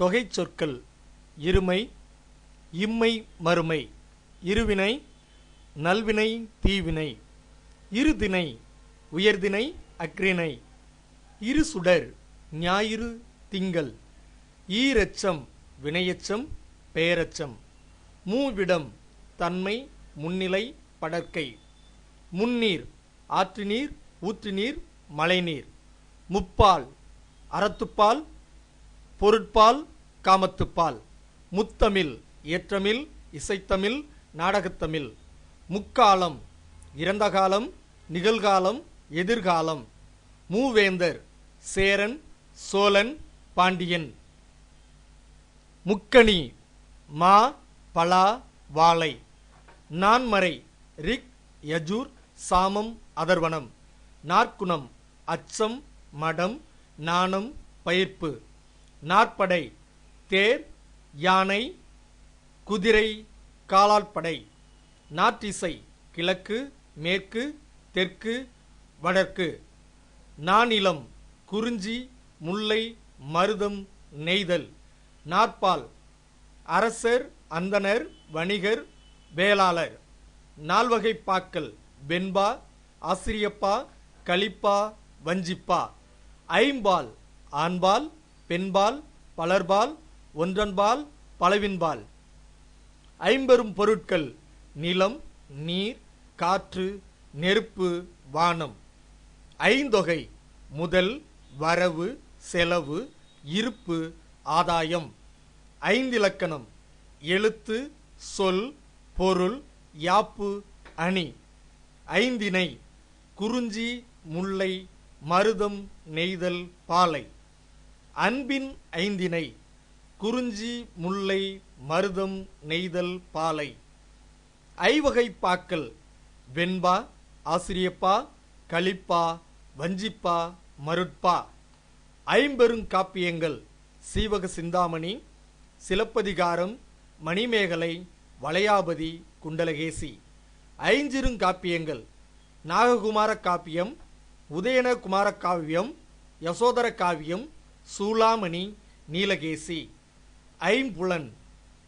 தொகை சொற்கள் இருமை இம்மை மறுமை இருவினை நல்வினை தீவினை இருதினை உயர்தினை அக்ரிணை இரு சுடர் ஞாயிறு திங்கள் ஈரச்சம் வினையச்சம் பெயரச்சம் மூவிடம் தன்மை முன்னிலை படற்கை முன்னீர் ஆற்றுநீர் ஊற்றுநீர் மழைநீர் முப்பால் அறத்துப்பால் பொருட்பால் காமத்துப்பால். முத்தமிழ் ஏற்றமிழ் இசைத்தமிழ் நாடகத்தமிழ். முக்காலம் இறந்த காலம் நிகழ்காலம் எதிர்காலம். மூவேந்தர் சேரன் சோழன் பாண்டியன். முக்கணி மா பலா வாழை. நான்மறை ரிக் யஜூர் சாமம் அதர்வனம் நாற்குணம் அச்சம் மடம் நாணம் பயிர்ப்பு. நாற்படை தேர் யானை குதிரை காலாட்படை நாற்றிசை கிழக்கு மேற்கு தெற்கு வடக்கு. நானிலம் குறிஞ்சி முல்லை மருதம் நெய்தல். நாற்பால் அரசர் அந்தணர் வணிகர் வேளாளர். நால்வகை பாக்கள் வெண்பா ஆசிரியப்பா களிப்பா வஞ்சிப்பா. ஐம்பால் ஆண்பால் பெண்பால் பலர்பால் ஒன்றன்பால் பலவின்பால். ஐம்பெரும் பொருட்கள் நிலம் நீர் காற்று நெருப்பு வானம். ஐந்தொகை முதல் வரவு செலவு இருப்பு ஆதாயம். ஐந்திலக்கணம் எழுத்து சொல் பொருள் யாப்பு அணி. ஐந்தினை குறிஞ்சி முல்லை மருதம் நெய்தல் பாலை. அன்பின் ஐந்தினை குறிஞ்சி முல்லை மருதம் நெய்தல் பாலை. ஐவகை பாக்கள் வெண்பா ஆசிரியப்பா களிப்பா வஞ்சிப்பா மருட்பா. ஐம்பெருங்காப்பியங்கள் சீவக சிந்தாமணி சிலப்பதிகாரம் மணிமேகலை வளையாபதி குண்டலகேசி. ஐஞ்சிருங்காப்பியங்கள் நாககுமார காப்பியம் உதயன குமார காவியம் யசோதர காவியம் சூளாமணி நீலகேசி. ஐம்புலன்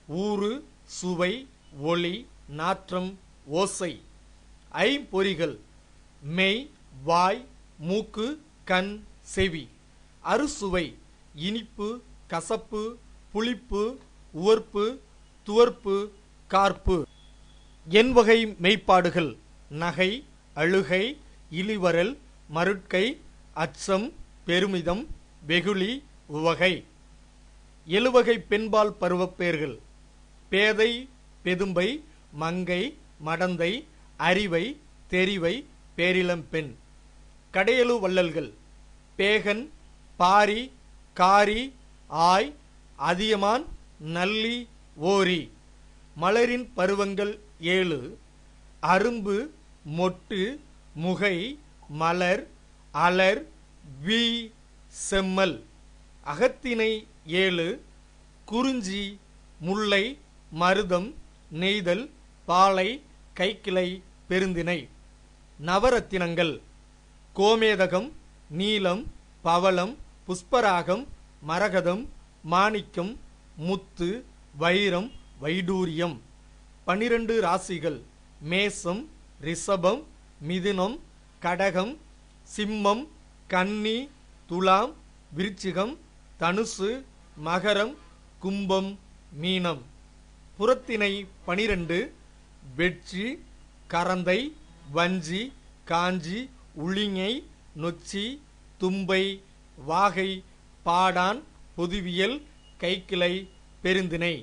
ஊறு சுவை ஒளி நாற்றம் ஓசை. ஐம்பொறிகள் மெய் வாய் மூக்கு கண் செவி. அறுசுவை இனிப்பு கசப்பு புளிப்பு உவர்ப்பு துவர்ப்பு கார்ப்பு. எண்வகை மெய்ப்பாடுகள் நகை அழுகை இழிவரல் மருட்கை அச்சம் பெருமிதம் வெகுளி உவகை. எழுவகை பெண்பால் பருவப்பேர்கள். பேதை பெதும்பை மங்கை மடந்தை அறிவை தெரிவை பேரிளம்பெண் கடையலு வள்ளல்கள். பேகன் பாரி காரி ஆய் அதியமான் நல்லி ஓரி. மலரின் பருவங்கள் ஏழு. அரும்பு மொட்டு முகை மலர் அலர் வி செம்மல். அகத்திணை ஏழு குறிஞ்சி முல்லை மருதம் நெய்தல் பாலை கைக்கிளை பெருந்திணை. நவரத்தினங்கள். கோமேதகம் நீலம் பவளம் புஷ்பராகம் மரகதம் மாணிக்கம் முத்து வைரம் வைடூரியம். பனிரெண்டு ராசிகள். மேசம் ரிஷபம் மிதுனம் கடகம் சிம்மம் கன்னி துலாம் விருச்சிகம் தனுசு மகரம் கும்பம் மீனம். புறத்திணை பனிரெண்டு வெற்றி கரந்தை வஞ்சி காஞ்சி உளிங்கை நொச்சி தும்பை வாகை பாடான் பொதுவியல் கைக்கிளை பெருந்திணை.